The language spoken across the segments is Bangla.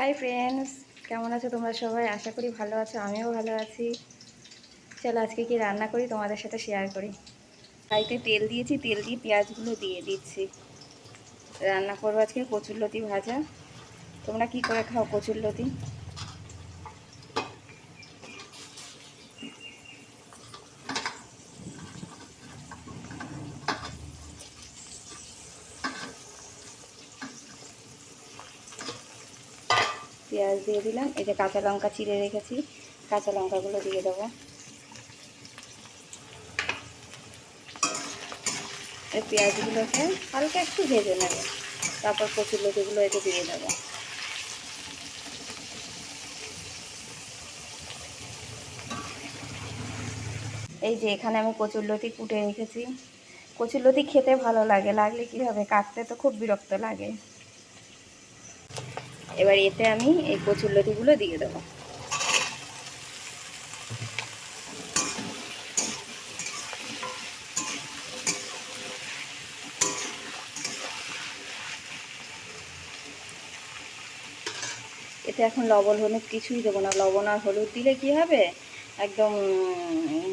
হাই ফ্রেন্ডস কেমন আছো তোমরা সবাই? আশা করি ভালো আছো, আমিও ভালো আছি। চলো আজকে কি রান্না করি তোমাদের সাথে শেয়ার করি। কড়াইতে তেল দিয়েছি, তেল দিয়ে পেঁয়াজগুলো দিয়ে দিচ্ছি। রান্না করব আজকে কচুরলতি ভাজা। তোমরা কি করে খাও কচুরলতি? পেঁয়াজ দিয়ে দিলাম। এই যে কাঁচা লঙ্কা চিড়ে রেখেছি, কাঁচা লঙ্কাগুলো দিয়ে দেবো। এই পেঁয়াজগুলোকে হালকা একটু ভেজে নেব। তারপর কচুর লতিগুলো এতে দিয়ে দেবো। এই যে এখানে আমি কচুর লতি কুটে রেখেছি। কচুর লতি খেতে ভালো লাগে, লাগলে কী হবে কাটতে তো খুব বিরক্ত লাগে। এবার এতে আমি এই কচুর লতিগুলো দিয়ে দেবো। এতে এখন লবণ, হলুদ কিছুই দেবো না। লবণ আর হলুদ দিলে কি হবে? একদম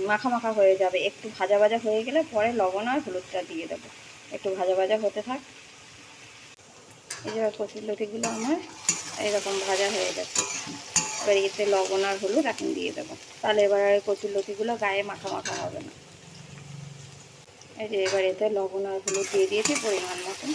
মাখা মাখা হয়ে যাবে। একটু ভাজা ভাজা হয়ে গেলে পরে লবণ আর হলুদটা দিয়ে দেবো। একটু ভাজা ভাজা হতে থাক। যে কচুর লতিগুলো আমার, এরকম ভাজা হয়ে গেছে। এবার এতে লবণ আর হলুদ এখন দিয়ে দেবো। তাহলে এবার আর কচুর লতিগুলো গায়ে মাখা মাখা হবে না। এই যে এবার এতে লবণ আর হলুদ দিয়ে দিয়েছি পরিমাণ মতন।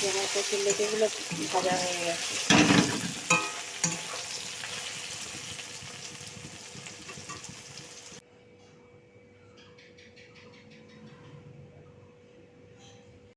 জামাই কচুর লেটেগুলো ভাজা হয়ে গেছে।